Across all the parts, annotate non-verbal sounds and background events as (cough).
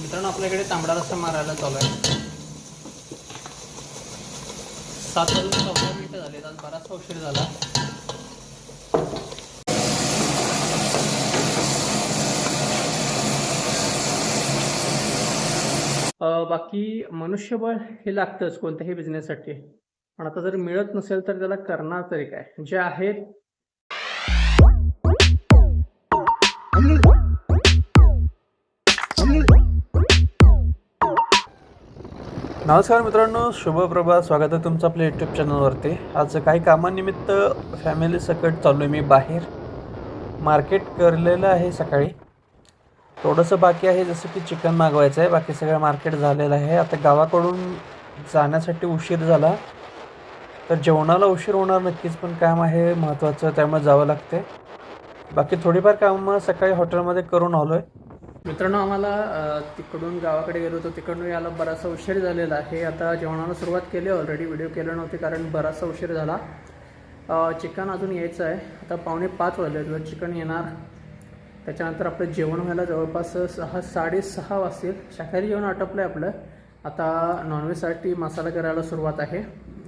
मित्रांनो आपल्याकडे तांबडा रस्सा मारायला चालू आहे. सात वाजून चौदा मिनिटं झाले आज बराचसा उशीर झाला. बाकी मनुष्यबळ हे लागतंच कोणत्याही बिझनेससाठी पण आता जर मिळत नसेल तर त्याला करणार तरी काय? जे आहेत नमस्कार मित्रांनो शुभप्रभा स्वागत आहे तुमचं आपल्या यूट्यूब चॅनलवरती आज काही कामानिमित्त फॅमिली सकट चालू आहे मी बाहेर. मार्केट करलेलं आहे सकाळी. थोडंसं बाकी आहे जसं की चिकन मागवायचं आहे बाकी सगळं मार्केट झालेलं आहे. आता गावाकडून जाण्यासाठी उशीर झाला. तर जेवणाला उशीर होणार नक्कीच पण काम आहे महत्त्वाचं त्यामुळे जावं लागते बाकी थोडीफार कामं सकाळी हॉटेलमध्ये करून आलो आहे मित्रांनो आम्हाला तिकडून गावाकडे गेलो होतो. तिकडून यायला बराचसा उशीर झालेला आहे. आता जेवणाला सुरुवात केली ऑलरेडी व्हिडिओ केले नव्हते कारण बराचसा उशीर झाला. चिकन अजून यायचं आहे. आता पावणे पाच वाजले जर चिकन येणार त्याच्यानंतर आपलं जेवण व्हायला जवळपास सहा साडेसहा वाजतील. शाकाहारी जेवण आटपलं आहे आपलं. आता नॉनव्हेजसाठी मसाला करायला सुरुवात आहे.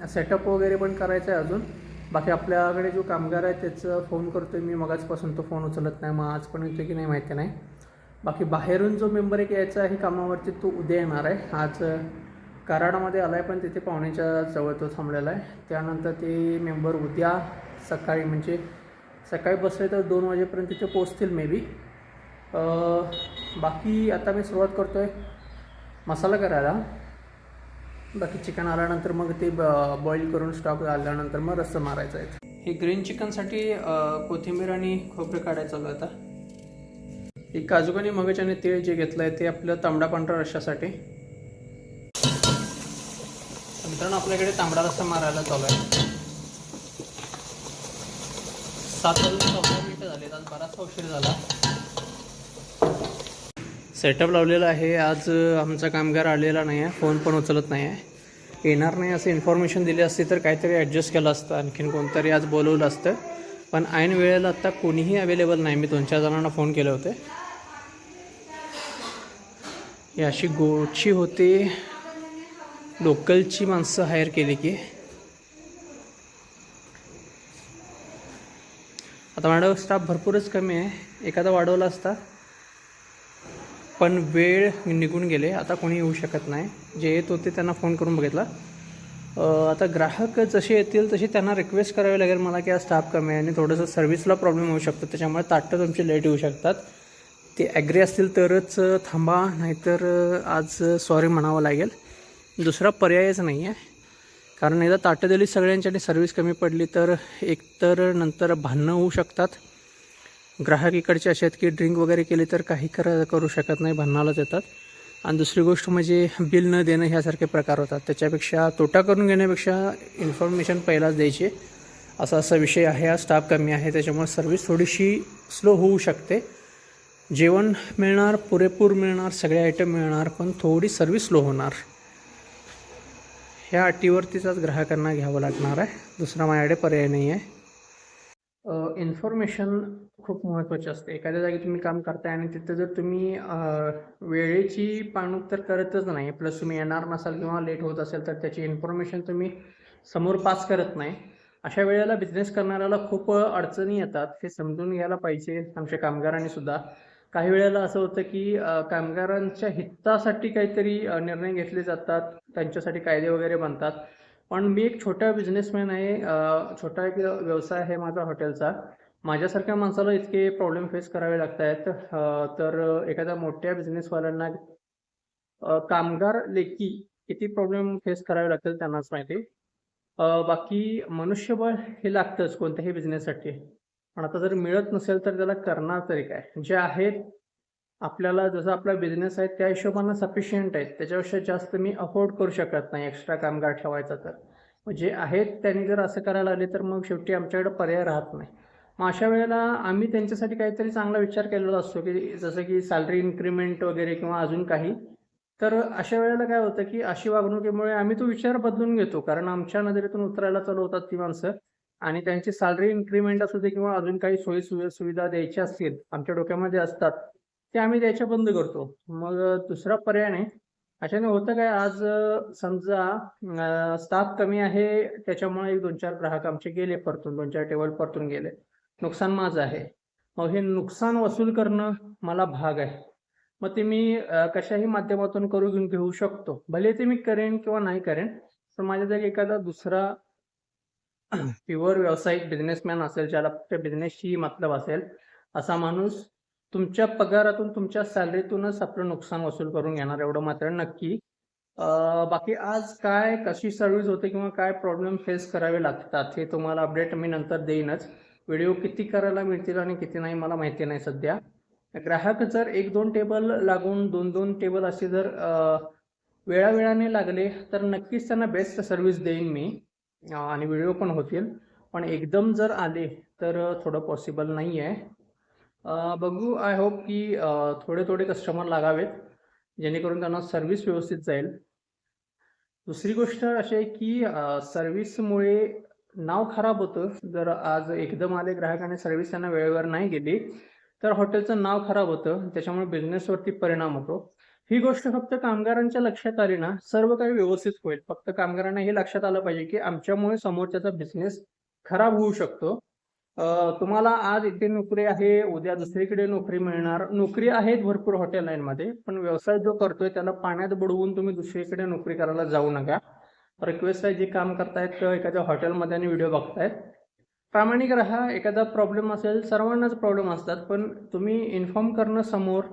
सेटअप वगैरे पण करायचं आहे अजून. बाकी आपल्याकडे जो कामगार आहे त्याचं फोन करतो मी. मगाचपासून तो फोन उचलत नाही. मग आज पण येतो की नाही माहिती नाही. बाकी बाहेरून जो मेंबर एक यायचा आहे कामावरती तो उद्या येणार आहे. आज कराडामध्ये आला आहे पण तिथे पाहुण्याच्या जवळ तो थांबलेला आहे. त्यानंतर ते मेंबर उद्या सकाळी म्हणजे सकाळी बसले तर दोन वाजेपर्यंत तिथे पोचतील मे बी बाकी आता मी सुरुवात करतो आहे मसाला करायला. बाकी चिकन आल्यानंतर मग ते बॉईल करून स्टॉक आल्यानंतर मग रस्सा मारायचा आहे. हे ग्रीन चिकनसाठी कोथिंबीर आणि खोबरे काढायचं चालू आहे आता? हे काजू आणि मगज आणि तेल जे घेतलं आहे ते आपलं तांबडा पांढरा रश्शासाठी मित्रांनो आपल्याकडे तांबडा रस्सा मारायला चालू आहे सात वाजून मिनिटं झाली आज बराचसा उशीर झाला. सेटअप लावलेला आहे. आज आमचा कामगार आलेला नाही आहे फोन पण उचलत नाही आहे येणार नाही असं इन्फॉर्मेशन दिली असती तर काहीतरी ॲडजस्ट केलं असतं. आणखीन कोणतरी आज बोलवलं असतं. पण ऐन वेळेला आत्ता कोणीही अवेलेबल नाही. मी दोन चार जणांना फोन केले होते. ही अशी गोची होते. लोकलची माणसं हायर केली की. आता मॅडम स्टाफ भरपूरच कमी आहे. एखादा वाढवला असता. पण वेळ निघून गेले. आता कोणी येऊ शकत नाही. जे येत होते त्यांना फोन करून बघितला. आता ग्राहक जसे येतील तशी त्यांना रिक्वेस्ट करावी लागेल मला की हा स्टाफ कमी आहे आणि थोडंसं सर्व्हिसला प्रॉब्लेम होऊ शकतो. त्याच्यामुळे ताटं तुमची लेट येऊ शकतात. ते ॲग्री असतील तरच थांबा नाहीतर आज सॉरी म्हणावं लागेल. दुसरा पर्यायच नाही आहे कारण एकदा ताटं दिली सगळ्यांच्यासाठी सर्व्हिस कमी पडली तर एकतर नंतर भांडणं होऊ शकतात. ग्राहक इकडचे असे आहेत की ड्रिंक वगैरे केली तर काही कर करू शकत नाही भांडणालाच येतात. आणि दुसरी गोष्ट म्हणजे बिल न देणं ह्यासारखे प्रकार होतात. त्याच्यापेक्षा तोटा करून घेण्यापेक्षा इन्फॉर्मेशन पहिलाच द्यायची. असा असा विषय आहे. हा स्टाफ कमी आहे. त्याच्यामुळे सर्व्हिस थोडीशी स्लो होऊ शकते. जेवण मिळणार पुरेपूर मिळणार सगळे आयटम मिळणार पण थोडी सर्व्हिस स्लो होणार. ह्या अटीवरतीच आज ग्राहकांना घ्यावं लागणार आहे. दुसरा माझ्याकडे पर्याय नाही आहे इन्फॉर्मेशन खूप महत्त्वाची असते. एखाद्या जागी तुम्ही काम करताय आणि तिथं जर तुम्ही वेळेची पाणूक तर करतच नाही. प्लस तुम्ही येणार नसाल किंवा लेट होत असेल तर त्याची इन्फॉर्मेशन तुम्ही समोर पास करत नाही. अशा वेळेला बिझनेस करणाऱ्याला खूप अडचणी येतात. हे समजून घ्यायला पाहिजे. आमच्या कामगारांनी सुद्धा. काही वेळेला असं होतं की कामगारांच्या हितासाठी काहीतरी निर्णय घेतले जातात त्यांच्यासाठी कायदे वगैरे बनतात. पण मी एक छोटा बिझनेसमॅन आहे छोटा एक व्यवसाय आहे माझा हॉटेलचा. माझ्यासारख्या माणसाला इतके प्रॉब्लेम फेस करावे लागत आहेत तर एखाद्या मोठ्या बिझनेसवाल्यांना कामगार लेखी किती प्रॉब्लेम फेस करावे लागतील त्यांनाच माहिती. बाकी मनुष्यबळ हे लागतंच कोणत्याही बिझनेससाठी पण आता जर मिळत नसेल तर त्याला करणार तरी काय? जे आहेत आपल्याला जसं आपला बिझनेस आहे त्या हिशोबानं सफिशियंट आहेत. त्याच्यापेक्षा जास्त मी अफोर्ड करू शकत नाही. एक्स्ट्रा कामगार ठेवायचा तर. जे आहेत त्यांनी जर असं करायला आले तर मग शेवटी आमच्याकडे पर्याय राहत नाही. मग अशा वेळेला आम्ही त्यांच्यासाठी काहीतरी चांगला विचार केलेला असतो की जसं की सॅलरी इन्क्रीमेंट वगैरे किंवा अजून काही. तर अशा वेळेला काय होतं की अशी वागणुकीमुळे आम्ही तो विचार बदलून घेतो. कारण आमच्या नजरेतून उतरायला चालू होतात ती माणसं. आणि त्यांची सॅलरी इन्क्रीमेंट असू दे किंवा अजून काही सोयी सुविधा द्यायच्या असतील आमच्या डोक्यामध्ये असतात ते आम्ही द्यायच्या बंद करतो. मग दुसरा पर्याय नाही. अशाने होतं काय आज समजा स्टाफ कमी आहे त्याच्यामुळे एक दोन चार ग्राहक आमचे गेले परतून दोन चार टेबल परतून गेले. नुकसान माझं आहे. मग हे नुकसान वसूल करणं मला भाग आहे. मग ते मी कशाही माध्यमातून करून घेऊन घेऊ शकतो. भले ते मी करेन किंवा नाही करेन तर माझ्या जागी एखादा दुसरा प्युअर व्यावसायिक बिझनेसमॅन असेल ज्याला फक्त बिझनेसशी मतलब असेल असा माणूस तुमच्या पगारातून तुमच्या सॅलरीतूनच आपलं नुकसान वसूल करून घेणार एवढं मात्र नक्की. बाकी आज काय कशी सर्व्हिस होते किंवा काय प्रॉब्लेम फेस करावे लागतात हे तुम्हाला अपडेट मी नंतर देईनच. व्हिडिओ किती करायला मिळतील आणि किती नाही मला माहिती नाही सध्या. ग्राहक जर एक दोन टेबल लागून दोन दोन टेबल असे जर वेळावेळाने लागले तर नक्कीच त्यांना बेस्ट सर्व्हिस देईन मी. आणि व्हिडिओ पण होतील. पण एकदम जर आले तर थोडं पॉसिबल नाही आहे बघू आय होप की थोडे थोडे कस्टमर लागावेत जेणेकरून त्यांना सर्व्हिस व्यवस्थित जाईल. दुसरी गोष्ट अशी आहे की सर्व्हिसमुळे नाव खराब होतं. जर आज एकदम आले ग्राहकाने सर्व्हिस त्यांना वेळेवर नाही गेली तर हॉटेलचं नाव खराब होतं. त्याच्यामुळे बिझनेसवरती परिणाम होतो. ही गोष्ट फक्त कामगारांच्या लक्षात आली ना सर्व काही व्यवस्थित होईल. फक्त कामगारांना हे लक्षात आलं पाहिजे की आमच्यामुळे समोरच्याचा बिझनेस खराब होऊ शकतो. तुम्हाला आज इथे नोकरी आहे उद्या दुसरीकडे नोकरी मिळणार. नोकरी आहेत भरपूर हॉटेल लाईनमध्ये पण व्यवसाय जो करतोय त्याला पाण्यात बुडवून तुम्ही दुसरीकडे नोकरी करायला जाऊ नका. रिक्वेस्ट आहे जे काम करतायत एखाद्या हॉटेलमध्ये आणि व्हिडिओ बघतायत. प्रामाणिक राहा एखादा प्रॉब्लेम असेल सर्वांनाच प्रॉब्लेम असतात पण तुम्ही इन्फॉर्म करणं समोर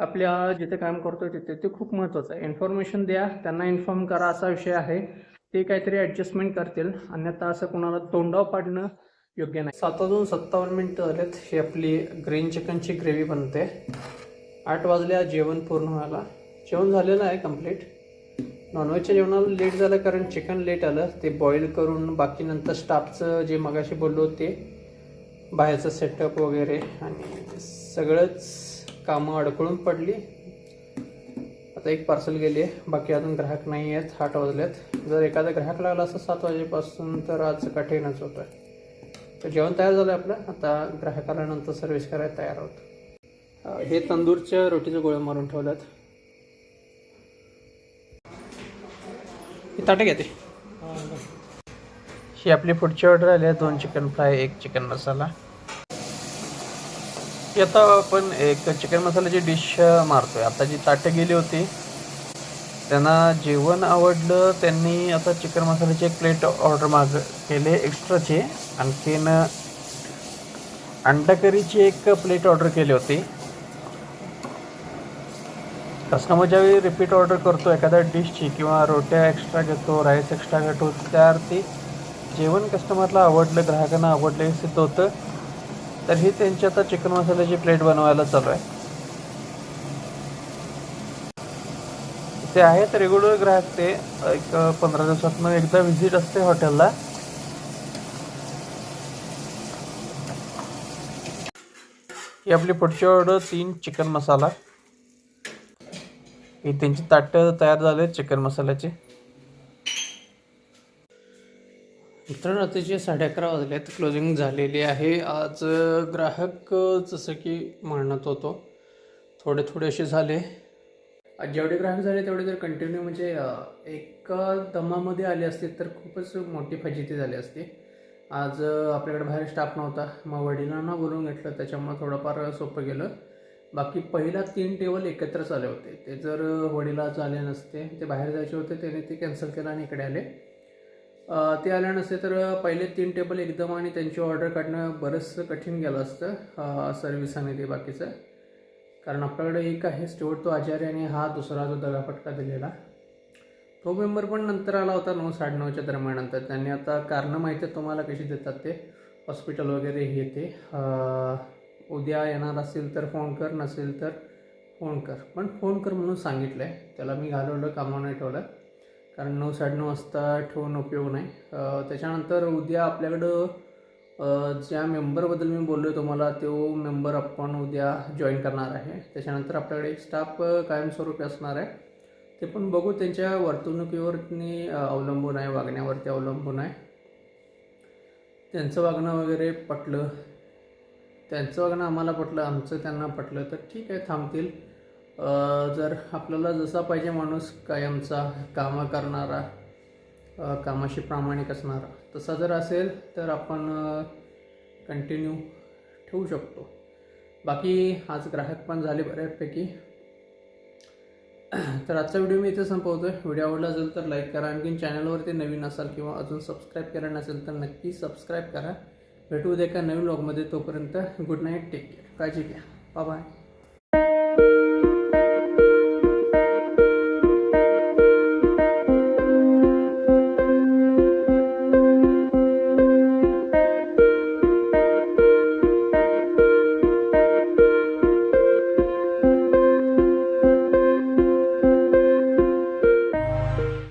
आपल्या जिथे काम करतो तिथे ते खूप महत्त्वाचं आहे. इन्फॉर्मेशन द्या त्यांना इन्फॉर्म करा असा विषय आहे. ते काहीतरी ॲडजस्टमेंट करतील. अन्यथा असं कोणाला तोंडाव पाडणं योग्य नाही. सात वाजून सत्तावन्न मिनटं झालेत. ही आपली ग्रीन चिकनची ग्रेव्ही बनते. आठ वाजल्या जेवण पूर्ण व्हायला. जेवण झालेलं आहे कंप्लीट नॉनव्हेजच्या जेवणाला लेट झालं कारण चिकन लेट आलं. ते बॉईल करून बाकी नंतर स्टाफचं जे मगाशी बोललो ते बाहेरचं सेटअप वगैरे आणि सगळंच कामं अडकळून पडली. आता एक पार्सल गेली आहे. बाकी अजून ग्राहक नाही आहेत. आठ वाजलेत. जर एखादा ग्राहक लागला असं सात वाजेपासून तर आज कठीणच होतं. आहे तर जेवण तयार झालं आपलं. आता ग्राहकाला नंतर सर्व्हिस करायला तयार आहोत. हे तंदूरच्या रोटीचं गोळ्या मारून ठेवल्यात. ही ताटं घेते ही आपली पुढची ऑर्डर आली आहे. दोन चिकन फ्राय एक चिकन मसाला ही आता आपण एक चिकन मसाल्याची डिश मारतोय. आता जी ताटं गेली होती त्यांना जेवण आवडलं त्यांनी आता चिकन मसाल्याची एक प्लेट ऑर्डर माग केले एक्स्ट्राचे. आणखीन अंडा करीची एक प्लेट ऑर्डर केली होती. कस्टमर ज्यावेळी रिपीट ऑर्डर करतो एखाद्या डिशची किंवा रोट्या एक्स्ट्रा घेतो राईस एक्स्ट्रा घेतो त्यावरती जेवण कस्टमरला आवडलं ग्राहकांना आवडलं हे सिद्ध होतं. तर हे त्यांची आता चिकन मसाल्याची प्लेट बनवायला चालू आहे. ते आहेत रेग्युलर ग्राहक ते एक पंधरा दिवसातनं एकदा व्हिजिट असते हॉटेलला ही आपली पुढची ऑर्डर तीन चिकन मसाला ही त्यांची ताटं तयार झाले चिकन मसाल्याचे मित्र रात्रीचे साडे अकरा वाजलेत क्लोजिंग झालेली आहे. आज ग्राहक जसं की म्हणत होतो थोडे थोडे असे झाले. आज जेवढे ग्राहक झाले तेवढे जर कंटिन्यू म्हणजे एका दमामध्ये आले असते तर खूपच मोठी फजिती झाली असती. आज आपल्याकडे बाहेर स्टाफ नव्हता. मग वडिलांना बोलून घेतलं त्याच्यामुळे थोडंफार सोपं गेलं. बाकी पहिला तीन टेबल एकत्रच आले होते. ते जर वडिला आज आले नसते ते बाहेर जायचे होते त्याने ते कॅन्सल केलं आणि इकडे आले. ते आले नसते तर पहिले तीन टेबल एकदम आणि त्यांची ऑर्डर काढणं बरंचसं कठीण गेलं असतं सर्व्हिस आणि ते बाकीचं. कारण आपल्याकडे एक आहे स्टोअर तो आचार्य आणि हा दुसरा जो दगाफटका दिलेला. तो मेंबर पण नंतर आला होता नऊ साडेनऊच्या दरम्यानंतर. त्यांनी आता कारणं माहिती आहेत तुम्हाला कशी देतात ते. हॉस्पिटल वगैरे हे ते. उद्या येणार असेल तर फोन कर नसेल तर फोन कर. पण फोन कर म्हणून सांगितलं आहे त्याला मी घालवलं कामावर नाही ठेवलं. कारण नऊ साडेनऊ वाजता ठेवून उपयोग नाही. त्याच्यानंतर उद्या आपल्याकडं ज्या मेंबरबद्दल मी बोललो आहे तुम्हाला तो मेंबर आपण उद्या जॉईन करणार आहे. त्याच्यानंतर आपल्याकडे एक स्टाफ कायमस्वरूपी असणार आहे. ते पण बघू त्यांच्या वर्तणुकीवरती अवलंबून आहे वागण्यावरती अवलंबून आहे. त्यांचं वागणं वगैरे पटलं. त्यांचं वागणं आम्हाला पटलं आमचं त्यांना पटलं तर ठीक आहे थांबतील. जर आपल्याला जसा पाहिजे माणूस कायमचा कामं करणारा कामाशी प्रामाणिक असणारा तसा जर असेल तर आपण कंटिन्यू ठेवू शकतो. बाकी आज ग्राहक पण झाले बऱ्यापैकी. (clears throat) तर आजचा व्हिडिओ मी इथे संपवतो व्हिडिओ आवडला असेल तर लाईक करा. आणखीन चॅनलवरती नवीन असाल किंवा अजून सबस्क्राईब केलं नसेल तर नक्की सबस्क्राईब करा. भेटू उद्या एका नवीन ब्लॉगमध्ये तोपर्यंत गुड नाईट टेक केअर काळजी घ्या. बाय